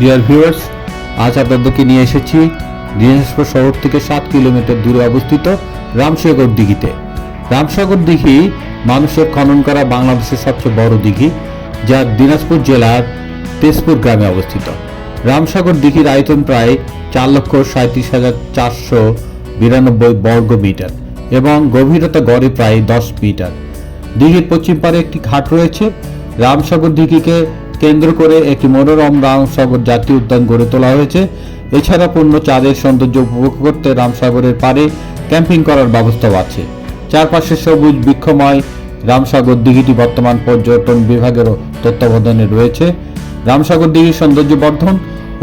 Dear viewers আজ আপনাদেরকে নিয়ে এসেছি দিনাজপুর শহর থেকে সাত কিলোমিটার দূরে অবস্থিত রামসাগর দিঘিতে। রামসাগর দিঘি মানুষের খনন করা বাংলাদেশের সবচেয়ে বড় দিঘি, যা দিনাজপুর জেলার তেজপুর গ্রামে অবস্থিত। রামসাগর দিঘির আয়তন প্রায় চার লক্ষ সাঁত্রিশ হাজার চারশো বিরানব্বই বর্গ মিটার এবং গভীরতা গড়ে প্রায় দশ মিটার। দিঘির পশ্চিম পারে একটি ঘাট রয়েছে। রামসাগর দিঘিকে কেন্দ্র করে একটি মনোরম রামসাগর জাতীয় উদ্যান গড়ে তোলা হয়েছে। এছাড়া পূর্ণ চাঁদের সৌন্দর্য উপভোগ করতে রামসাগরের পারে ক্যাম্পিং করার ব্যবস্থাও আছে। চারপাশে সবুজ, বৃক্ষময় রামসাগর দিঘিটি বর্তমান পর্যটন বিভাগেরও তত্ত্বাবধানে রয়েছে। রামসাগর দিঘির সৌন্দর্য বর্ধন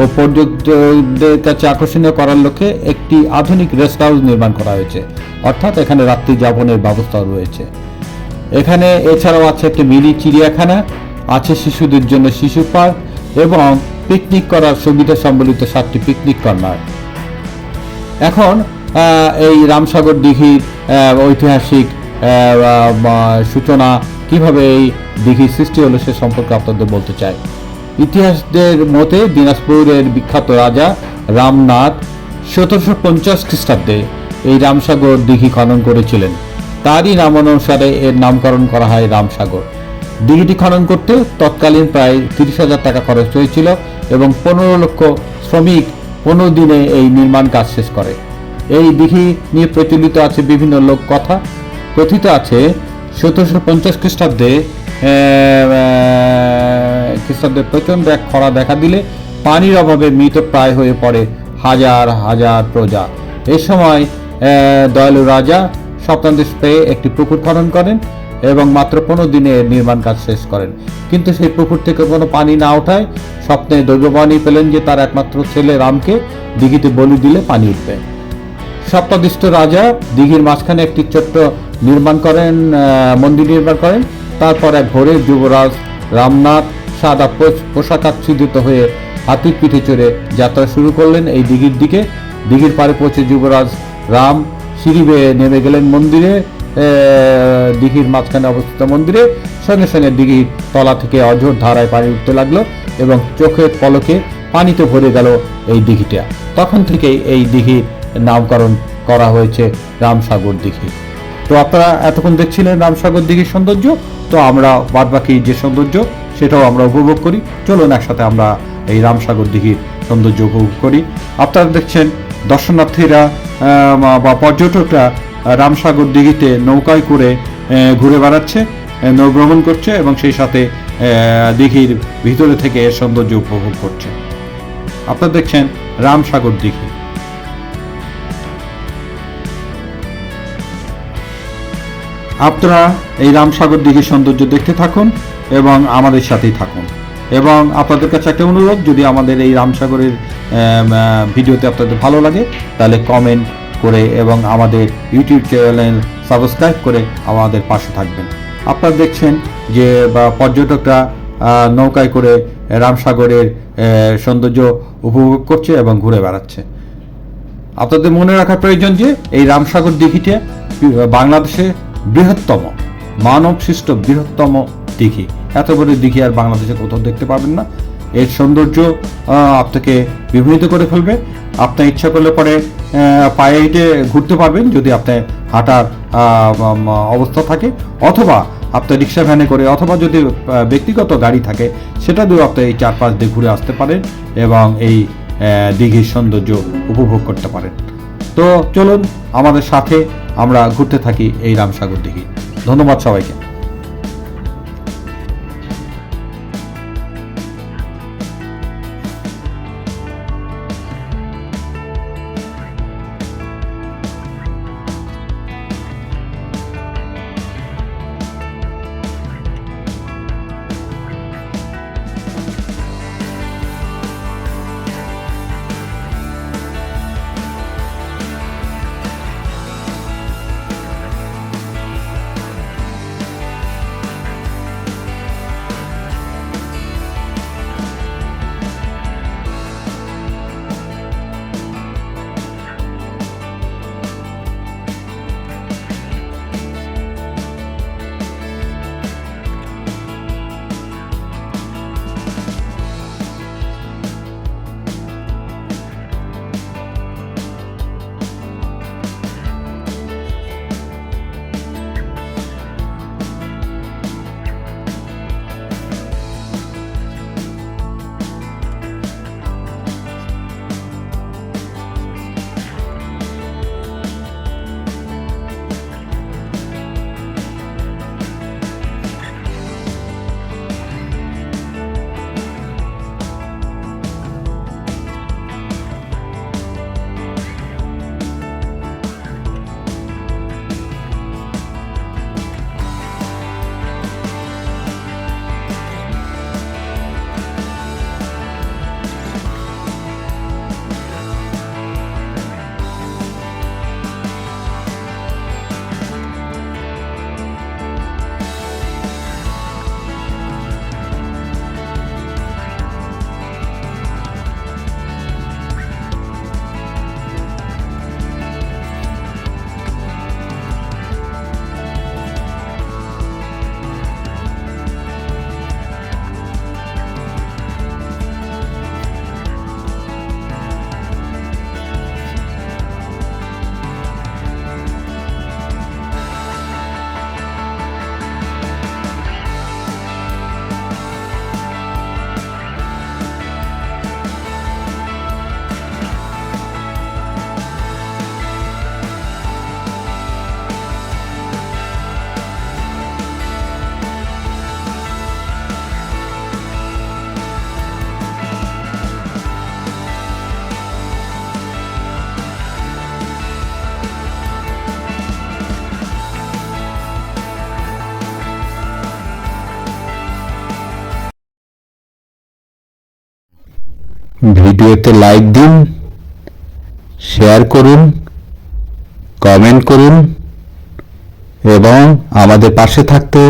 ও পর্যটকদের কাছে আকর্ষণীয় করার লক্ষ্যে একটি আধুনিক রেস্ট হাউস নির্মাণ করা হয়েছে। অর্থাৎ এখানে রাত্রি যাপনের ব্যবস্থাও রয়েছে। এখানে এছাড়াও আছে একটি মিনি চিড়িয়াখানা আছে শিশুদের জন্য শিশু পার্ক এবং পিকনিক করার সুবিধা সম্বলিত সাতটি পিকনিক কর্নার। এখন এই রামসাগর দিঘির ঐতিহাসিক সূচনা কীভাবে এই দিঘির সৃষ্টি হলো সে সম্পর্কে আপনাদের বলতে চাই। ইতিহাসদের মতে দিনাজপুরের বিখ্যাত রাজা রামনাথ সতেরোশো পঞ্চাশ খ্রিস্টাব্দে এই রামসাগর দিঘি খনন করেছিলেন। তারই নাম অনুসারে এর নামকরণ করা হয় রামসাগর। দিঘিটি খনন করতে তৎকালীন প্রায় তিরিশ হাজার টাকা খরচ হয়েছিল এবং পনেরো লক্ষ শ্রমিক পনেরো দিনে এই নির্মাণ কাজ শেষ করে। এই দিঘি নিয়ে প্রচলিত আছে বিভিন্ন লোক কথা কথিত আছে সতেরোশো পঞ্চাশ খ্রিস্টাব্দে খ্রিস্টাব্দে প্রচণ্ড এক খরা দেখা দিলে পানির অভাবে মৃত প্রায় হয়ে পড়ে হাজার হাজার প্রজা। এ সময় দয়ালু রাজা স্বপ্নাদেশ পেয়ে একটি পুকুর খনন করেন। এবং মাত্র পনেরো দিনে নির্মাণ কাজ শেষ করেন। কিন্তু সেই পুকুর থেকে কোনো পানি না ওঠায় স্বপ্নে দৈববাণী পেলেন যে তার একমাত্র ছেলে রামকে দিঘিতে বলি দিলে পানি উঠবে। সপ্তাদিষ্ট রাজা দিঘির মাঝখানে একটি ছোট্ট নির্মাণ করেন মন্দির নির্মাণ করেন। তারপর এক ভোরে যুবরাজ রামনাথ সাদা পোষ- পোশাকাচ্ছুদিত হয়ে হাতির পিঠে চড়ে যাত্রা শুরু করলেন এই দিঘির দিকে। দিঘির পাড়ে পৌঁছে যুবরাজ রাম সিঁড়ি বেয়ে নেমে গেলেন মন্দিরে। দিঘির মাঝখানে অবস্থিত মন্দিরে সঙ্গে সঙ্গে দিঘির তলা থেকে অঝোর ধারায় পানি উঠতে লাগল এবং চোখের পলকে পানিতে ভরে গেল এই দিঘিটা। তখন থেকেই এই দিঘির নামকরণ করা হয়েছে রামসাগর দিঘি। তো আপনারা এতক্ষণ দেখছিলেন রামসাগর দিঘির সৌন্দর্য, তো আমরা বাদবাকি যে সৌন্দর্য সেটাও আমরা উপভোগ করি। চলুন একসাথে আমরা এই রামসাগর দিঘির সৌন্দর্য উপভোগ করি। আপনারা দেখছেন দর্শনার্থীরা বা পর্যটকরা রামসাগর দিঘিতে নৌকায় করে ঘুরে বেড়াচ্ছে নৌভ্রমণ করছে এবং সেই সাথে দিঘির ভিতরে থেকে এর সৌন্দর্য উপভোগ করছে। আপনারা দেখছেন রামসাগর দিঘি। আপনারা এই রামসাগর দিঘির সৌন্দর্য দেখতে থাকুন এবং আমাদের সাথেই থাকুন। এবং আপনাদের কাছে একটা অনুরোধ, যদি আমাদের এই রামসাগরের ভিডিওতে আপনাদের ভালো লাগে, তাহলে কমেন্ট করে এবং আমাদের ইউটিউব চ্যানেল সাবস্ক্রাইব করে আমাদের পাশে থাকবেন। আপনারা দেখছেন যে, বা পর্যটকরা নৌকায় করে রামসাগরের সৌন্দর্য উপভোগ করছে এবং ঘুরে বেড়াচ্ছে। আপনাদের মনে রাখার প্রয়োজন যে, এই রামসাগর দিঘিটা বাংলাদেশে বৃহত্তম মানব সৃষ্ট বৃহত্তম দিঘি। এত বড় দিঘি আর বাংলাদেশে কোথাও দেখতে পাবেন না। এর সৌন্দর্য আপনাকে বিভ্রান্ত করে ফেলবে। আপনার ইচ্ছা করলে পরে পায়ে হেঁটে ঘুরতে পারবেন যদি আপনার হাঁটার অবস্থা থাকে। অথবা আপনার রিক্সা ভ্যানে করে অথবা যদি ব্যক্তিগত গাড়ি থাকে, সেটা দিয়েও আপনি এই চার পাঁচ দিয়ে ঘুরে আসতে পারেন এবং এই দীঘির সৌন্দর্য উপভোগ করতে পারেন। তো চলুন আমাদের সাথে আমরা ঘুরতে থাকি এই রামসাগর দিঘি। ধন্যবাদ সবাইকে। ভিডিওতে লাইক দিন শেয়ার করুন কমেন্ট করুন এবং আমাদের পাশে থাকতে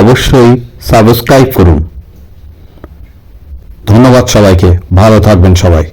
অবশ্যই সাবস্ক্রাইব করুন। ধন্যবাদ সবাইকে, ভালো থাকবেন সবাই।